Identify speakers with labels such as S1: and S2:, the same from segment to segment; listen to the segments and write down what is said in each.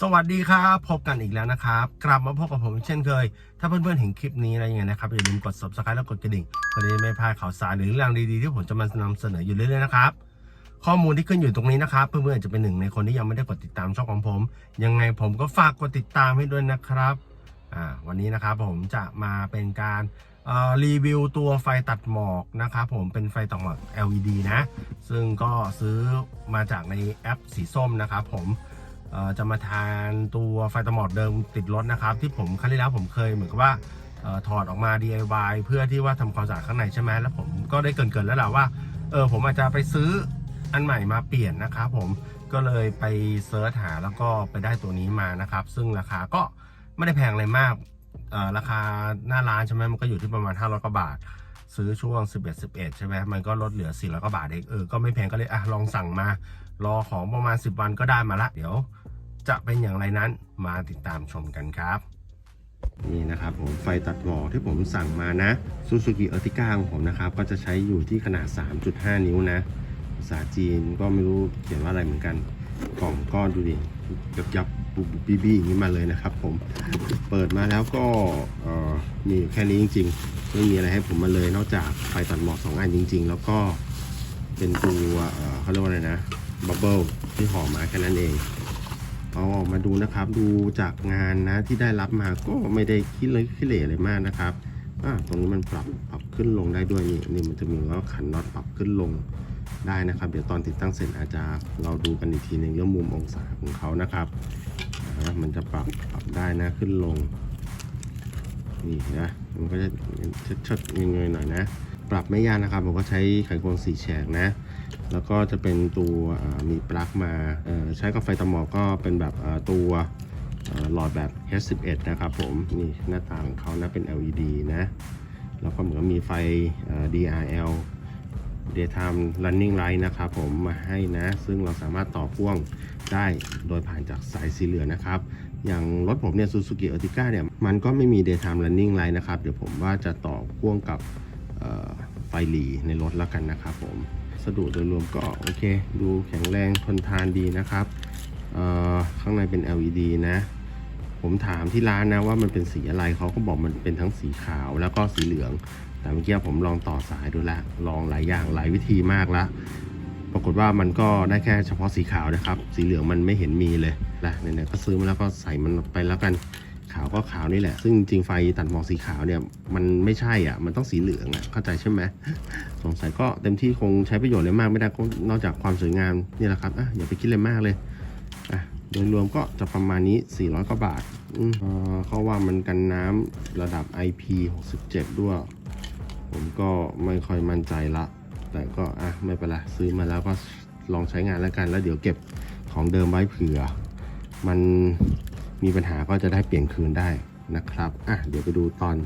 S1: สวัสดีครับพบกันอีกแล้วนะครับ กลับมาพบกับผมเช่นเคย ถ้าเพื่อนๆเห็นคลิปนี้อะไรยังไงนะครับ อย่าลืมกด subscribe แล้วกดกระดิ่งเพื่อที่จะไม่พลาดข่าวสารหรือเรื่องดีๆที่ผมจะมานำเสนออยู่เรื่อยๆนะครับ ข้อมูลที่ขึ้นอยู่ตรงนี้นะครับ เพื่อนๆอาจจะเป็นหนึ่งในคนที่ยังไม่ได้กดติดตามช่องของผม ยังไงผมก็ฝากกดติดตามให้ด้วยนะครับอ่าวันนี้นะครับผมจะมาเป็นการรีวิวตัวไฟตัดหมอกนะครับผมเป็นไฟตัดหมอก LED นะ ซึ่งก็ซื้อมาจากในแอปสีส้มนะครับผม จะมาทานตัวไฟตะหมอดเดิมติดรถนะครับ ที่ผมครั้งที่แล้วผมเคยเหมือนกับว่าออถอดออกมา DIY เพื่อที่ว่าทำความสะอาดข้างในใช่ไหมแล้วผมก็ได้เกรินๆแล้วแหละว่าเออผมอาจจะไปซื้ออันใหม่มาเปลี่ยนนะครับผมก็เลยไปเซิร์ชหาแล้วก็ไปได้ตัวนี้มานะครับ ซึ่งราคาก็ไม่ได้แพงเลยมากออราคาหน้าร้านใช่ไหมมันก็อยู่ที่ประมาณ 500กว่าบาท ซื้อช่วง 11 11 ใช่ไหมมันก็ลดเหลือ400กว่าบาทเองเออก็ไม่แพงก็เลยอะลองสั่งมา รอของประมาณ 10 วันก็ได้มาละเดี๋ยว จะเป็นอย่างไรนั้นมาติดตามชมกันครับ นี่นะครับผมไฟตัดหมอกที่ผมสั่งมานะ Suzuki Ertiga ของผมนะครับ ก็จะใช้อยู่ที่ขนาด 3.5 นิ้วนะภาษาจีนก็ไม่รู้เขียนว่าอะไรเหมือนกันกล่องก็ดูดิยับยับบุบบี้บี้อย่างนี้มาเลยนะครับ ผมเปิดมาแล้วก็เออมีอยู่แค่นี้จริง ๆ ไม่มีอะไรให้ผมมาเลย นอกจากไฟตัดหมอกสองอันจริง ๆ แล้วก็เป็นตัวเขาเรียกว่าอะไรนะบับเบิลที่ห่อมาแค่นั้นเอง อาออกมาดูนะครับดูจากงานนะที่ได้รับมาก็ไม่ได้คิดเลยขี้เหร่อะไรมากนะครับอ่าตรงนี้มันปรับปรับขึ้นลงได้ด้วยนี่นี่มันจะมีว่าขันน็อตปรับขึ้นลงได้นะครับ เดี๋ยวตอนติดตั้งเสร็จอาจจะเราดูกันอีกทีหนึ่งเรื่องมุมองศาของเขานะครับมันจะปรับปรับได้นะขึ้นลง นี่นะมันก็จะชิดๆเงยๆหน่อยนะ ปรับไม่ยากนะครับผมก็ใช้ไขควงสี่แฉกนะ แล้วก็จะเป็นตัวมีปลั๊กมาใช้กับไฟตะหมอกก็เป็นแบบตัวหลอดแบบ H11 นะครับผมนี่หน้าตาของเขานะเป็น LED นะ แล้วก็เหมือนมีไฟ DRL Daytime Running Light นะครับผมมาให้นะ ซึ่งเราสามารถต่อพ่วงได้โดยผ่านจากสายสีเหลืองนะครับ อย่างรถผมเนี่ย Suzuki Ertiga เนี่ย มันก็ไม่มี Daytime Running Light นะครับ เดี๋ยวผมว่าจะต่อพ่วงกับไฟหลีในรถแล้วกันนะครับผม สะดุโดยรวมก็โอเค ดูแข็งแรงทนทานดีนะครับข้างในเป็น LED นะ ผมถามที่ร้านนะว่ามันเป็นสีอะไรเขาก็บอกมันเป็นทั้งสีขาวแล้วก็สีเหลือง แต่เมื่อกี้ผมลองต่อสายดูแล้วลองหลายอย่างหลายวิธีมากล้วปรากฏว่ามันก็ได้แค่เฉพาะสีขาวนะครับ สีเหลืองมันไม่เห็นมีเลยนะไหนๆก็ซื้อมาแล้วก็ใส่มันไปแล้วกัน ขาวก็ขาวนี่แหละ ซึ่งจริงไฟตัดหมอกสีขาวเนี่ย มันไม่ใช่อะ มันต้องสีเหลืองอะเข้าใจใช่ไหมสงสัยก็เต็มที่คงใช้ประโยชน์อะไรมากไม่ได้ก็นอกจากความสวยงามนี่แหละครับอะอย่าไปคิดอะไรมากเลยอะโดยรวมก็จะประมาณนี้ 400กว่าบาทอืมเอ่อเขาว่ามันกันน้ำระดับ IP67 ด้วย ผมก็ไม่ค่อยมั่นใจละ แต่ก็อะไม่เป็นไรซื้อมาแล้วก็ลองใช้งานแล้วกันแล้วเดี๋ยวเก็บของเดิมไว้เผื่อ มัน มีปัญหาก็จะได้เปลี่ยนคืนได้นะครับอะเดี๋ยวไปดูตอน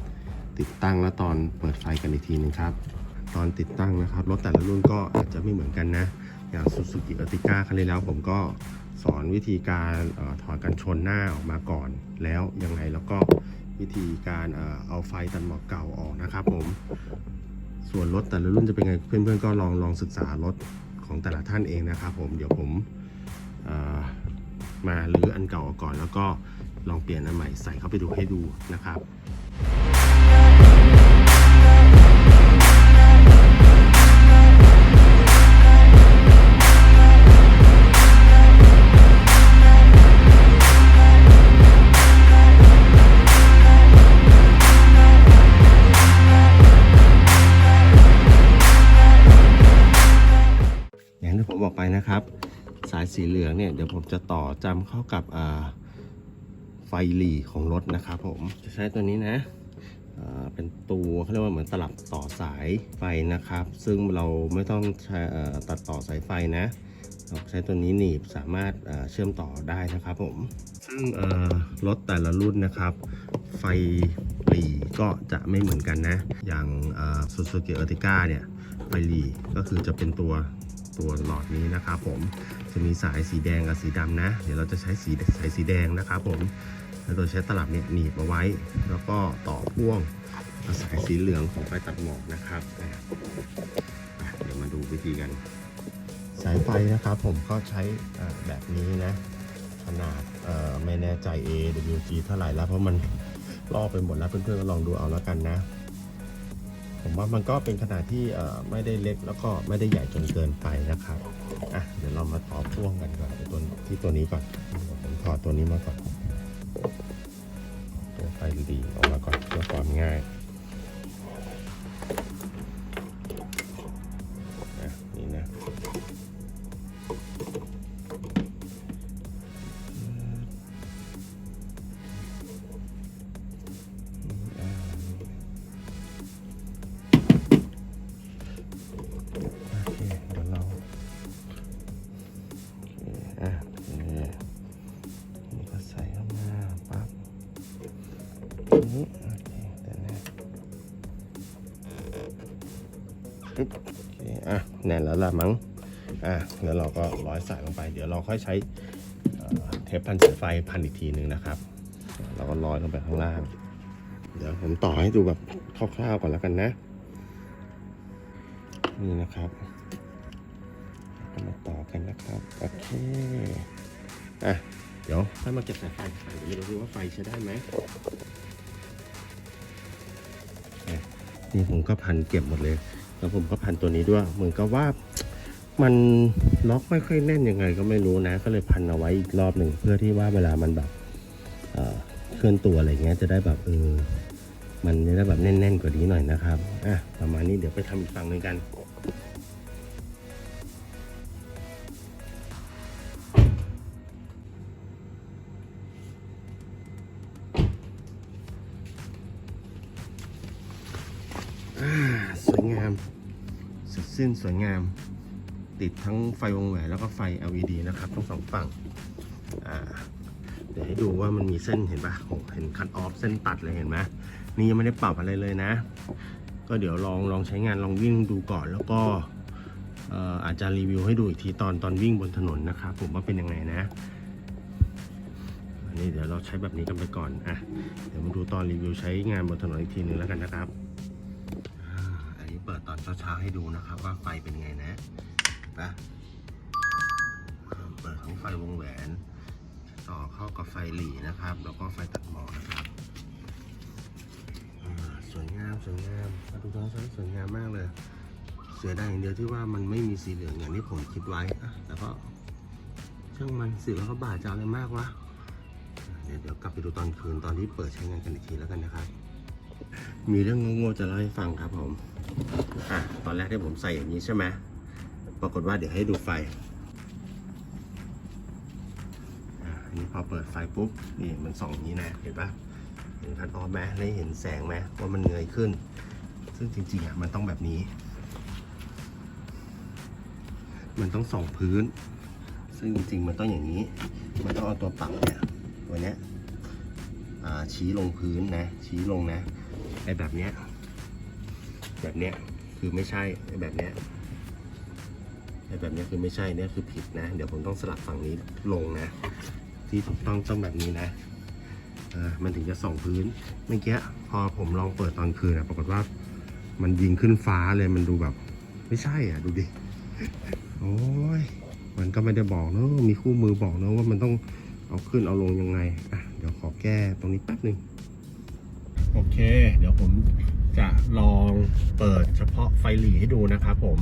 S1: ติดตั้งและตอนเปิดไฟกันอีกทีหนึงครับ ตอนติดตั้งนะครับรถแต่ละรุ่นก็อาจจะไม่เหมือนกันนะ อย่าง Suzuki Ertiga ครั้งที่แล้วผมก็สอนวิธีการออถอดกันชนหน้าออกมาก่อน แล้วยังไงแล้วก็วิธีการเออเอาไฟตัดหมอกเก่าออกนะครับผมส่วนรถแต่ละรุ่นจะเป็นไงเพื่อนๆก็ลองลองศึกษารถของแต่ละท่านเองนะครับผมเดี๋ยวผมออ มาหรืออันเก่าออกก่อน แล้วก็ลองเปลี่ยนอันใหม่ใส่เข้าไปดูให้ดูนะครับ สีเหลืองเนี่ยเดี๋ยวผมจะต่อจำเข้ากับไฟหลีของรถนะครับผมจะใช้ตัวนี้นะเป็นตัวเขาเรียกว่าเหมือนตลับต่อสายไฟนะครับ ซึ่งเราไม่ต้องอตัดต่อสายไฟนะ เราใช้ตัวนี้หนีบสามารถเชื่อมต่อได้นะครับผม ซึ่งรถแต่ละรุ่นนะครับ ไฟหลีก็จะไม่เหมือนกันนะ อย่างซูซูกิเออร์ติก้าเนี่ย ไฟหลีก็คือจะเป็นตัว ตัวหลอดนี้นะครับผมจะมีสายสีแดงกับสีดำนะ เดี๋ยวเราจะใช้สีสายสีแดงนะครับผมแล้วโดยใช้ตลับเนี่ยหนีบเอาไว้ แล้วก็ต่อพ่วงสายสีเหลืองของไฟตัดหมอกนะครับเดี๋ยวมาดูวิธีกัน สายไฟนะครับผมก็ใช้แบบนี้นะ ขนาดไม่แน่ใจ AWG เท่าไหร่แล้วเพราะมันลอกไปหมดแล้วเพื่อนๆก็ลองดูเอาแล้วกันนะ ผมว่ามันก็เป็นขนาดที่ไม่ได้เล็กแล้วก็ไม่ได้ใหญ่จนเกินไปนะครับอะเดี๋ยวเรามาต่อพ่วงกันก่อนตัวที่ตัวนี้ก่อนผมถอดตัวนี้มาก่อนตัวไฟดีออกมาก่อนเพื่อความง่ายึ๊บโอเคอะแน่นแล้วล่ะมั้งอะแล้วเราก็ร้อยสายลงไป เดี๋ยวเราค่อยใช้เทปพันสายไฟพันอีกทีหนึ่งนะครับ เราก็ร้อยลงไปข้างล่าง เดี๋ยวผมต่อให้ดูแบบคร่าวๆก่อนแล้วกันนะ นี่นะครับก็มาต่อกันนะครับโอเคอะเดี๋ยวค่อยมาเก็บสายไฟเดี๋ยวเราดูว่าไฟใช้ได้ไหมนี่ผมก็พันเก็บหมดเลย แล้วผมก็พันตัวนี้ด้วย เหมือนกับว่ามันล็อกไม่ค่อยแน่นยังไงก็ไม่รู้นะ ก็เลยพันเอาไว้อีกรอบหนึ่งเพื่อที่ว่าเวลามันแบบเอ่อเคลื่อนตัวอะไรเงี้ยจะได้แบบเออมันจะได้แบบแน่นๆกว่านี้หน่อยนะครับอะประมาณนี้เดี๋ยวไปทำอีกฝั่งหนึ่งกัน สิ้นสวยงาม ติดทั้งไฟวงแหวนแล้วก็ไฟ LED นะครับทั้งสองฝั่งเดี๋ยวให้ดูว่ามันมีเส้นเห็นปะโอ้เห็นคัตออฟเส้นตัดเลยเห็นไหมนี่ยังไม่ได้ปรับอะไรเลยนะ ก็เดี๋ยวลองลองใช้งานลองวิ่งดูก่อนแล้วก็เอ่อาจจะรีวิวให้ดูอีกทีตอนตอนวิ่งบนถนนนะครับผมว่าเป็นยังไงนะอันนี้เดี๋ยวเราใช้แบบนี้กันไปก่อนอะเดี๋ยวมาดูตอนรีวิวใช้งานบนถนนอีกทีหนึงแล้วกันนะครับ เปิดตอนเช้าๆให้ดูนะครับ ว่าไฟเป็นไงนะนปะเปิดทั้งไฟวงแหวน ต่อเข้ากับไฟหลีนะครับ แล้วก็ไฟตัดหมอกนะครับสวยงามสวยงามมาดูท้องฟ้าสวยงามมากเลย เสียดายอย่างเดียวที่ว่ามันไม่มีสีเหลืองอย่างที่ผมคิดไว้อะแต่ก็ช่างมันสิแล้วก็บาทจะอาอะไรมากวะเดี๋ยวกลับไปดูตอนคืนตอนที่เปิดใช้งานกันอีกทีแล้วกันนะครับ มีเรื่องโง่ๆจะเล่าให้ฟังครับผมอะตอนแรกที่ผมใส่อย่างนี้ใช่ไหมปรากฏว่าเดี๋ยวให้ดูไฟอันนี้พอเปิดไฟปุ๊บนี่มันส่องนี้นะเห็นปะเห็นคันออฟไหมได้เห็นแสงไหมว่ามันเงยขึ้น ซึ่งจริงๆอะมันต้องแบบนี้ มันต้องส่องพื้น ซึ่งจริงๆมันต้องอย่างนี้ มันต้องเอาตัวปรับเนี่ยตัวเนี้ยชี้ลงพื้นนะ ชี้ลงนะ อ้แบบเนี้ย แบบเนี้ยคือไม่ใช่ไอ้แบบเนี้ยไอ้แบบเนี้ยคือไม่ใช่เนี่ยคือผิดนะ เดี๋ยวผมต้องสลับฝั่งนี้ลงนะ ที่ถูกต้องต้องแบบนี้นะอ่ามันถึงจะส่องพื้นเมื่อกี้พอผมลองเปิดตอนคืนอะปรากฏว่า มันยิงขึ้นฟ้าเลยมันดูแบบ ไม่ใช่อะดูดิโอ้ยมันก็ไม่ได้บอกเนอะมีคู่มือบอกเนอะว่ามันต้องเอาขึ้นเอาลงยังไงอะเดี๋ยวขอแก้ตรงนี้แป๊บหนึ่ง เคเดี๋ยวผมจะลองเปิดเฉพาะไฟหลีให้ดูนะครับผม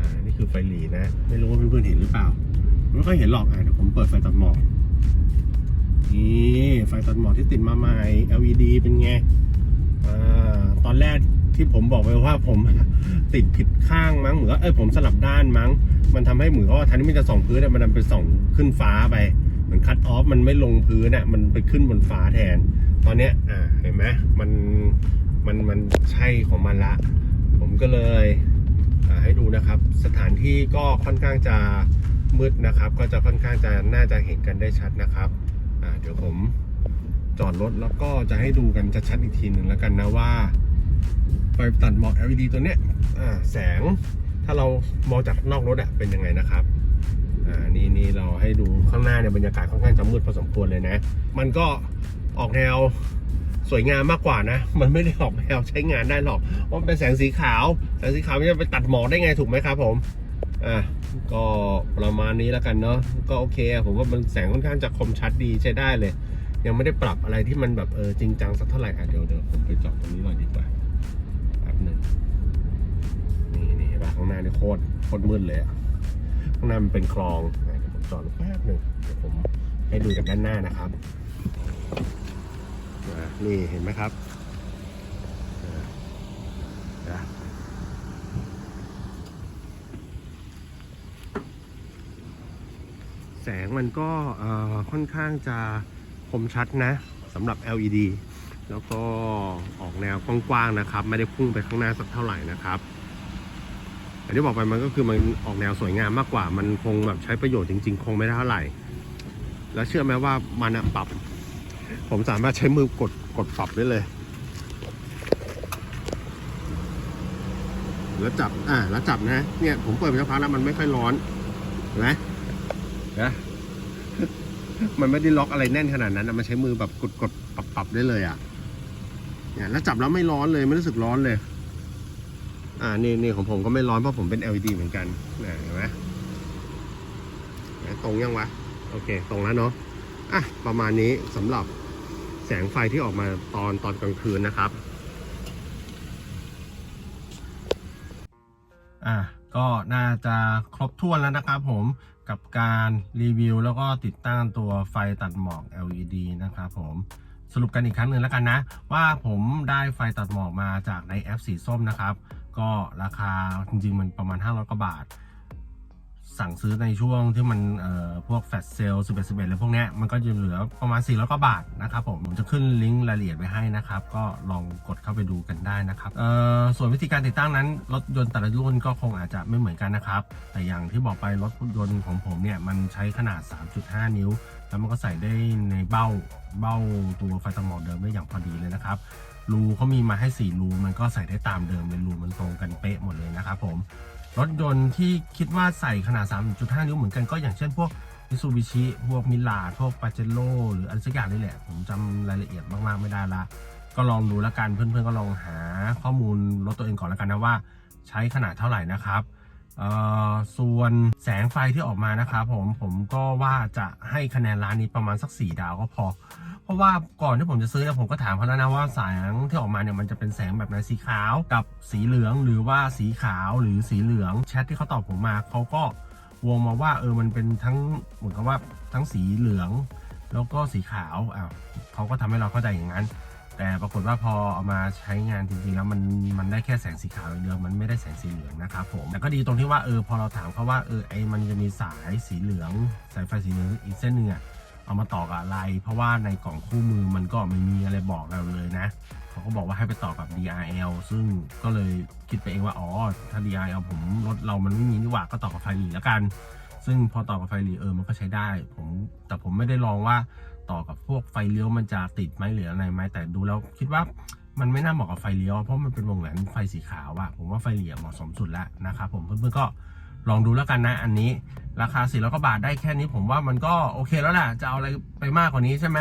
S1: อ่านี่คือไฟหลีนะ ไม่รู้ว่าเพื่อนๆเห็นหรือเปล่าไม่ค่อยเห็นหรอกอะเดี๋ยวผมเปิดไฟตัดหมอกนี่ไฟตัดหมอกที่ติดมาใหม่ LED เป็นไงอ่าตอนแรกที่ผมบอกไปว่าผมติดผิดข้างมั้งเหมือนเอ้ยผมสลับด้านมั้ง มันทำให้เหมือนกับว่าแทนที่มันจะส่องพื้นมันดันไปส่องขึ้นฟ้าไป เหมือนคัตออฟมันไม่ลงพื้นอะมันไปขึ้นบนฟ้าแทน ตอนเนี้ยอ่าเห็นไหมมันมันมันใช่ของมันละ ผมก็เลยให้ดูนะครับ สถานที่ก็ค่อนข้างจะมืดนะครับ ก็จะค่อนข้างจะน่าจะเห็นกันได้ชัดนะครับเดี๋ยวผมจอดรถแล้วก็จะให้ดูกันชัดๆอีกทีหนึ่งแล้วกันนะว่าไฟตัดหมอก LED ตัวเนี้ยแสงถ้าเรามองจากนอกรถอะเป็นยังไงนะครับอ่านี่นี่เราให้ดูข้างหน้าเนี่ยบรรยากาศค่อนข้างจะมืดพอสมควรเลยนะ มันก็ ออกแนวสวยงามมากกว่านะ มันไม่ได้ออกแนวใช้งานได้หรอกเพราะมันเป็นแสงสีขาว แสงสีขาวมันจะไปตัดหมอกได้ไงถูกไหมครับผม อะ ก็ประมาณนี้แล้วกันเนาะ ก็โอเคผมว่ามันแสงค่อนข้างจะคมชัดดีใช้ได้เลย ยังไม่ได้ปรับอะไรที่มันแบบเออจริงจังสักเท่าไหร่ อะเดี๋ยวเดี๋ยวผมไปจาะตรงนี้หน่อยดีกว่าแป๊บหนึ่งนี่นี่เห็นปะข้างหน้านี่โคตรโคตรมืดเลยอะข้างหน้ามันเป็นคลองอะเดี๋ยวผมจาะแป๊บหนึ่งเดี๋ยวผมให้ดูจากด้านหน้านะครับ นี่เห็นไหมครับแสงมันก็ค่อนข้างจะคมชัดนะสำหรับ LED แล้วก็ออกแนวกว้างๆนะครับ ไม่ได้พุ่งไปข้างหน้าสักเท่าไหร่นะครับอย่ที่บอกไปมันก็คือมันออกแนวสวยงามมากกว่า มันคงแบบใช้ประโยชน์จริง ๆ คงไม่ได้เท่าไหร่ แล้วเชื่อไหมว่ามันปรับ ผมสามารถใช้มือกดกดปรับได้เลย แล้วจับ อ่า แล้วจับนะ เนี่ย ผมเปิดไปสักพักแล้วมันไม่ค่อยร้อนนไหมนะมันไม่ได้ล็อกอะไรแน่นขนาดนั้นนะมันใช้มือแบบกดกดปรับปรับได้เลยอะ เนี่ย แล้วจับแล้วไม่ร้อนเลย ไม่รู้สึกร้อนเลย อ่า นี่นี่ของผมก็ไม่ร้อนเพราะผมเป็น LED เหมือนกันนะเห็นไหมตรงยังวะ โอเค ตรงแล้วเนาะอะ ประมาณนี้สำหรับ แสงไฟที่ออกมาตอนตอนกลางคืนนะครับ อะก็น่าจะครบถ้วนแล้วนะครับผมกับการรีวิวแล้วก็ติดตั้งตัวไฟตัดหมอก LED นะครับผมสรุปกันอีกครั้งหนึ่งแล้วกันนะ ว่าผมได้ไฟตัดหมอกมาจากในแอปสีส้มนะครับ ก็ราคาจริงๆมันประมาณ 500กว่าบาท สั่งซื้อในช่วงที่มันเอ่อพวกแฟลชเซล11 11อะไรพวกนี้มันก็จะเหลือประมาณ400กว่าบาทนะครับผมผมจะขึ้นลิงก์รายละเอียดไว้ให้นะครับ ก็ลองกดเข้าไปดูกันได้นะครับเอ่อส่วนวิธีการติดตั้งนั้น รถยนต์แต่ละรุ่นก็คงอาจจะไม่เหมือนกันนะครับ แต่อย่างที่บอกไปรถยนต์ของผมเนี่ยมันใช้ขนาด 3.5 นิ้ว แล้วมันก็ใส่ได้ในเบ้าเบ้าตัวไฟตัดหมอกเดิมได้อย่างพอดีเลยนะครับรูเขามีมาให้ 4 รูมันก็ใส่ได้ตามเดิมเลยรูมันตรงกันเป๊ะหมดเลยนะครับผม รถยนต์ที่คิดว่าใส่ขนาด 3.5 นิ้วเหมือนกันก็อย่างเช่นพวกมิซูบิชิพวกมิลาพวกปาเจโร่หรืออะไรสักอย่างนี่แหละ ผมจำรายละเอียดมากๆไม่ได้ละ ก็ลองดูแล้วกันเพื่อนๆก็ลองหาข้อมูลรถตัวเองก่อนแล้วกันนะว่า ใช้ขนาดเท่าไหร่นะครับ ส่วนแสงไฟที่ออกมานะครับผมผมก็ว่าจะให้คะแนนร้านนี้ประมาณสัก 4 ดาวก็พอ เพราะว่าก่อนที่ผมจะซื้อเนี่ยผมก็ถามเขาแล้วนะว่าแสงที่ออกมาเนี่ยมันจะเป็นแสงแบบไหนสีขาวกับสีเหลืองหรือว่าสีขาวหรือสีเหลืองแชทที่เขาตอบผมมาเขาก็วงมาว่าเออมันเป็นทั้งเหมือนกับว่าทั้งสีเหลือง แล้วก็สีขาวอ้าวเขาก็ทำให้เราเข้าใจอย่างนั้น แต่ปรากฏว่าพอเอามาใช้งานจริงๆแล้วมันมันได้แค่แสงสีขาวอย่างเดียวมันไม่ได้แสงสีเหลืองนะครับผมแต่ก็ดีตรงที่ว่าเออพอเราถามเขาว่าเออไอมันจะมีสายสีเหลือง สายไฟสีเหลืองอีกเส้นหนึ่งอะเอามาต่อกับอะไร เพราะว่าในกล่องคู่มือมันก็ไม่มีอะไรบอกเราเลยนะเขาก็บอกว่าให้ไปต่อกับ DRL ซึ่งก็เลยคิดไปเองว่าอ๋อถ้า DRL ผมรถเรามันไม่มีนี่หว่าก็ต่อกับไฟหลีแล้วกัน ซึ่งพอต่อกับไฟหลีเออมันก็ใช้ได้ ผมแต่ผมไม่ได้ลองว่า ต่อกับพวกไฟเลี้ยวมันจะติดไหมหรืออะไรไหมแต่ดูแล้วคิดว่ามันไม่น่าเหมาะกับไฟเลี้ยวเพราะมันเป็นวงแหวนไฟสีขาวอะผมว่าไฟเหลี่ยมเหมาะสมสุดแล้วนะครับผมเพื่อนๆก็ลองดูแล้วกันนะอันนี้ราคา400กว่าบาทได้แค่นี้ผมว่ามันก็โอเคแล้วแหละจะเอาอะไรไปมากกว่านี้ใช่ไหม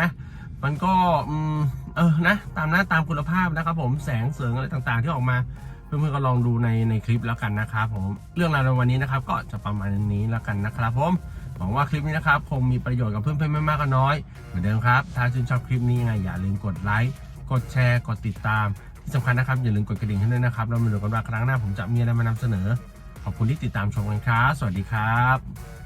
S1: มันก็อืมเออนะตามหน้าตามคุณภาพนะครับผมแสงเสริงอะไรต่างๆ ที่ออกมาเพื่อนๆก็ลองดูในในคลิปแล้วกันนะครับผมเรื่องราวในวันนี้นะครับ ก็จะประมาณนี้แล้วกันนะครับผม หวังว่าคลิปนี้นะครับ คงมีประโยชน์กับเพื่อนๆไม่มากก็น้อย เหมือนเดิมครับ ถ้าชื่นชอบคลิปนี้ยังไงอย่าลืมกดไลค์กดแชร์ กดติดตาม ที่สำคัญนะครับอย่าลืมกดกระดิ่งให้ด้วยนะครับแล้วมาดูกันว่าครั้งหน้าผมจะมีอะไรมานำเสนอ ขอบคุณที่ติดตามชมกันครับ สวัสดีครับ